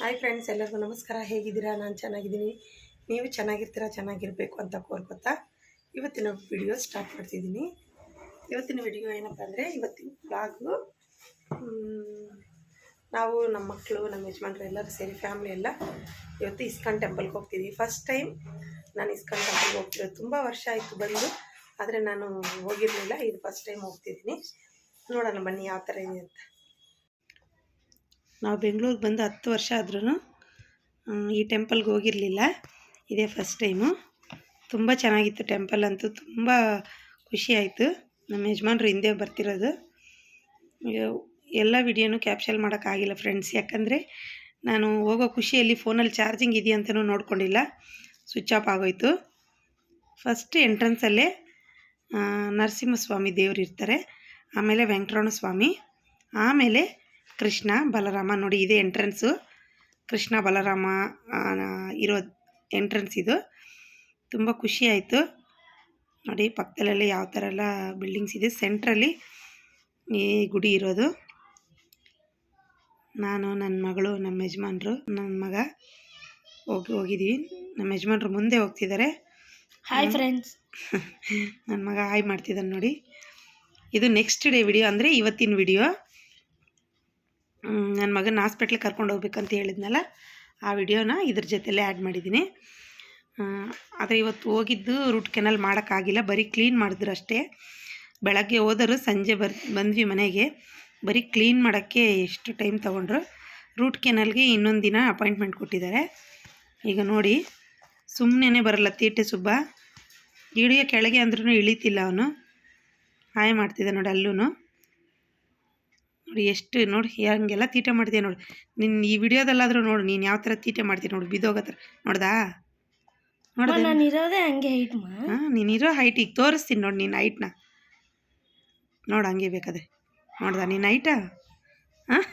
Hi friends, ಎಲ್ಲರಿಗೂ ನಮಸ್ಕಾರ. ಹೇಗಿದ್ದೀರಾ? ನಾನು ಚೆನ್ನಾಗಿದ್ದೀನಿ. ನೀವು ಚೆನ್ನಾಗಿರ್ತೀರಾ? ಚೆನ್ನಾಗಿರಬೇಕು ಅಂತ ಕೋರ್ಕೊತಾ ಇವತ್ತಿನ ವಿಡಿಯೋ ಸ್ಟಾರ್ಟ್ ಮಾಡ್ತಿದ್ದೀನಿ. ಇವತ್ತಿನ ವಿಡಿಯೋ ಏನಪ್ಪ ಅಂದರೆ, ಇವತ್ತಿನ ಬ್ಲಾಗು ನಾವು ನಮ್ಮ ಮಕ್ಕಳು ನಮ್ಮ ಯಜಮಾನ್ರು ಎಲ್ಲರೂ ಸೇರಿ ಫ್ಯಾಮ್ಲಿ ಎಲ್ಲ ಇವತ್ತು ಇಸ್ಕಾನ್ ಟೆಂಪಲ್ಗೆ ಹೋಗ್ತಿದ್ದೀವಿ ಫಸ್ಟ್ ಟೈಮ್ ನಾನು ಇಸ್ಕಾನ್ ಟೆಂಪಲ್ಗೆ ಹೋಗ್ತಿರೋದು. ತುಂಬ ವರ್ಷ ಆಯಿತು ಬಂದು, ಆದರೆ ನಾನು ಹೋಗಿರಲಿಲ್ಲ. ಇದು ಫಸ್ಟ್ ಟೈಮ್ ಹೋಗ್ತಿದ್ದೀನಿ. ನೋಡೋಣ ಬನ್ನಿ ಯಾವ ಥರ ಇದೆ ಅಂತ. ನಾವು ಬೆಂಗಳೂರಿಗೆ ಬಂದು ಹತ್ತು ವರ್ಷ ಆದ್ರೂ ಈ ಟೆಂಪಲ್ಗೆ ಹೋಗಿರಲಿಲ್ಲ. ಇದೇ ಫಸ್ಟ್ ಟೈಮು. ತುಂಬ ಚೆನ್ನಾಗಿತ್ತು ಟೆಂಪಲ್ ಅಂತೂ. ತುಂಬ ಖುಷಿ ಆಯಿತು. ನಮ್ಮ ಯಜಮಾನ್ರು ಹಿಂದೆ ಬರ್ತಿರೋದು. ಎಲ್ಲ ವಿಡಿಯೋನು ಕ್ಯಾಪ್ಚರ್ ಮಾಡೋಕ್ಕಾಗಿಲ್ಲ ಫ್ರೆಂಡ್ಸ್. ಯಾಕಂದರೆ ನಾನು ಹೋಗೋ ಖುಷಿಯಲ್ಲಿ ಫೋನಲ್ಲಿ ಚಾರ್ಜಿಂಗ್ ಇದೆಯಂತನೂ ನೋಡ್ಕೊಂಡಿಲ್ಲ. ಸ್ವಿಚ್ ಆಫ್ ಆಗೋಯ್ತು. ಫಸ್ಟ್ ಎಂಟ್ರೆನ್ಸಲ್ಲೇ ನರಸಿಂಹಸ್ವಾಮಿ ದೇವರು ಇರ್ತಾರೆ. ಆಮೇಲೆ ವೆಂಕಟರಮಣ ಸ್ವಾಮಿ. ಆಮೇಲೆ ಕೃಷ್ಣ ಬಲರಾಮ. ನೋಡಿ ಇದೇ ಎಂಟ್ರೆನ್ಸು ಕೃಷ್ಣ ಬಲರಾಮ ಇರೋ ಎಂಟ್ರೆನ್ಸ್ ಇದು. ತುಂಬ ಖುಷಿ ಆಯಿತು. ನೋಡಿ ಪಕ್ಕದಲ್ಲೆಲ್ಲ ಯಾವ ಥರ ಎಲ್ಲ ಬಿಲ್ಡಿಂಗ್ಸ್ ಇದೆ ಸೆಂಟ್ರಲ್ಲಿ ಈ ಗುಡಿ ಇರೋದು. ನಾನು ನನ್ನ ಮಗಳು ನಮ್ಮ ಯಜಮಾನ್ರು ನನ್ನ ಮಗ ಹೋಗಿ ಹೋಗಿದ್ದೀವಿ ನಮ್ಮ ಯಜಮಾನ್ರು ಮುಂದೆ ಹೋಗ್ತಿದ್ದಾರೆ. ಹಾಯ್ ಫ್ರೆಂಡ್ಸ್ ನನ್ನ ಮಗ ಹಾಯ್ ಮಾಡ್ತಿದ್ದಾನೆ ನೋಡಿ. ಇದು ನೆಕ್ಸ್ಟ್ ಡೇ ವಿಡಿಯೋ ಅಂದರೆ ಇವತ್ತಿನ ವಿಡಿಯೋ ನನ್ನ ಮಗನ ಹಾಸ್ಪಿಟ್ಲಿಗೆ ಕರ್ಕೊಂಡು ಹೋಗ್ಬೇಕಂತ ಹೇಳಿದ್ನಲ್ಲ, ಆ ವಿಡಿಯೋನ ಇದ್ರ ಜೊತೆಲೇ ಆ್ಯಡ್ ಮಾಡಿದ್ದೀನಿ ಆದರೆ ಇವತ್ತು ಹೋಗಿದ್ದು ರೂಟ್ ಕೆನಲ್ ಮಾಡೋಕ್ಕಾಗಿಲ್ಲ, ಬರೀ ಕ್ಲೀನ್ ಮಾಡಿದ್ರು ಅಷ್ಟೇ. ಬೆಳಗ್ಗೆ ಹೋದರು, ಸಂಜೆ ಬರ್, ಬಂದ್ವಿ ಮನೆಗೆ. ಬರೀ ಕ್ಲೀನ್ ಮಾಡೋಕ್ಕೆ ಎಷ್ಟು ಟೈಮ್ ತೊಗೊಂಡ್ರು. ರೂಟ್ ಕೆನಲ್ಗೆ ಇನ್ನೊಂದು ದಿನ ಅಪಾಯಿಂಟ್ಮೆಂಟ್ ಕೊಟ್ಟಿದ್ದಾರೆ. ಈಗ ನೋಡಿ ಸುಮ್ಮನೆ ಬರಲ್ಲ ತೀಟೆ ಸುಬ್ಬ. ಇಳಿಯೋ ಕೆಳಗೆ ಅಂದ್ರೂ ಇಳಿತಿಲ್ಲ ಅವನು. ಹಾಯ್ ಮಾಡ್ತಿದ್ದ ನೋಡಿ ಅಲ್ಲೂ ನೋಡಿ ಎಷ್ಟು ನೋಡಿ ಹಂಗೆಲ್ಲ ತೀಟೆ ಮಾಡ್ತೀಯ ನೋಡಿ. ನಿನ್ನ ಈ ವಿಡಿಯೋದಲ್ಲಾದರೂ ನೋಡು ನೀನು ಯಾವ ಥರ ತೀಟೆ ಮಾಡ್ತೀನಿ ನೋಡಿ ಬಿದ್ದೋಗೋ ಥರ. ನೋಡ್ದಾ? ನೋಡ್ದೆ? ನಾನು ಇರೋದೇ ಹಂಗೆ ಹೈಟ್ ಹಾಂ ನೀನಿರೋ ಹೈಟ್ ಈಗ ತೋರಿಸ್ತೀನಿ ನೋಡಿ ನಿನ್ನ ಹೈಟ್ನ ನೋಡು ಹಂಗೆ ಬೇಕಾದ್ರೆ. ನೋಡ್ದಾ ನಿನ್ನ ಹೈಟಾ ಹಾಂ?